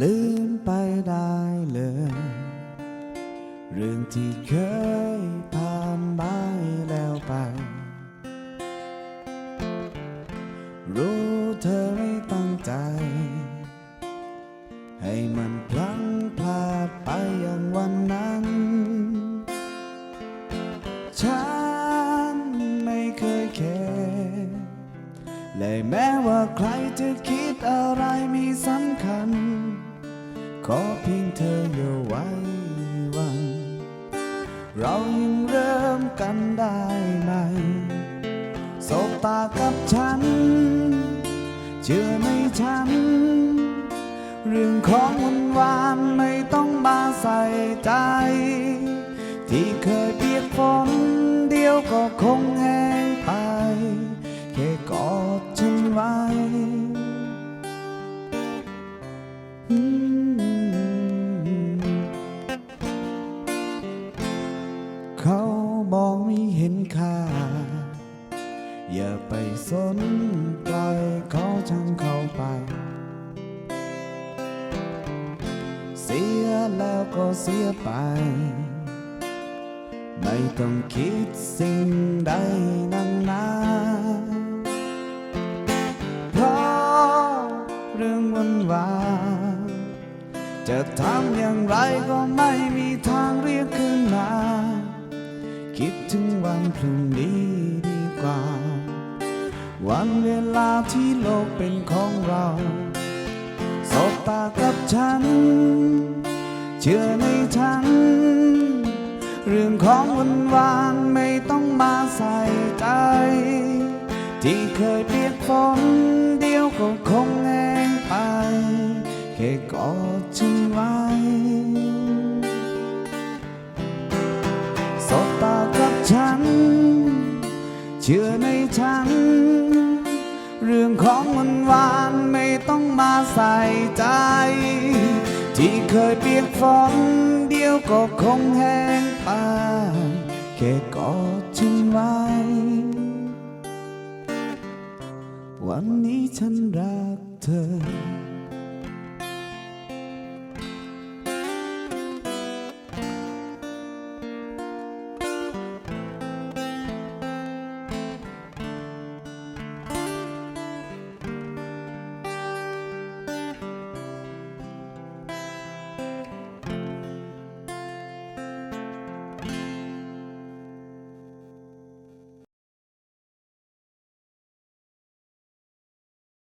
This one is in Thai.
ลืมไปได้เลย เรื่องที่เคยผ่านไปแล้วไป รู้เธอไม่ตั้งใจ ให้มันพลั้งพลาดไปอย่างวันนั้น ฉันไม่เคยแคร์และแม้ว่าใครจะคิดอะไรมีสำคัญ ขอเพียงเธออย่าไว้วันเรายังเริ่มกันได้ไหม สบตากับฉัน เชื่อในฉัน เรื่องของวันวานไม่ต้องมาใส่ใจ ที่เคยเปียกฝนเดียวก็คงแห้ เขามองไม่เห็นค่า อย่าไปสนปล่อยเขาช่างเขาไป เสียแล้วก็เสียไป ไม่ต้องคิดสิ่งใดนั่งนาเพราะเรื่องวันวานจะทำอย่างไรก็ไม่มีทางเรียกคืนมา คิดถึงวันพรุ่งนี้ดีกว่า วันเวลาที่โลกเป็นของเราสบตากับฉัน เชื่อในฉัน เรื่องของวันวานไม่ต้องมาใส่ใจ ที่เคยเปียกฝนเดียวก็คงแห้งไปแค่กอดฉันไว้ เชื่อในฉัน เรื่องของวันวานไม่ต้องมาใส่ใจ ที่เคยเปียกฝนเดียวก็คงแห้งไปแค่กอดฉันไว้ วันนี้ฉันรักเธอ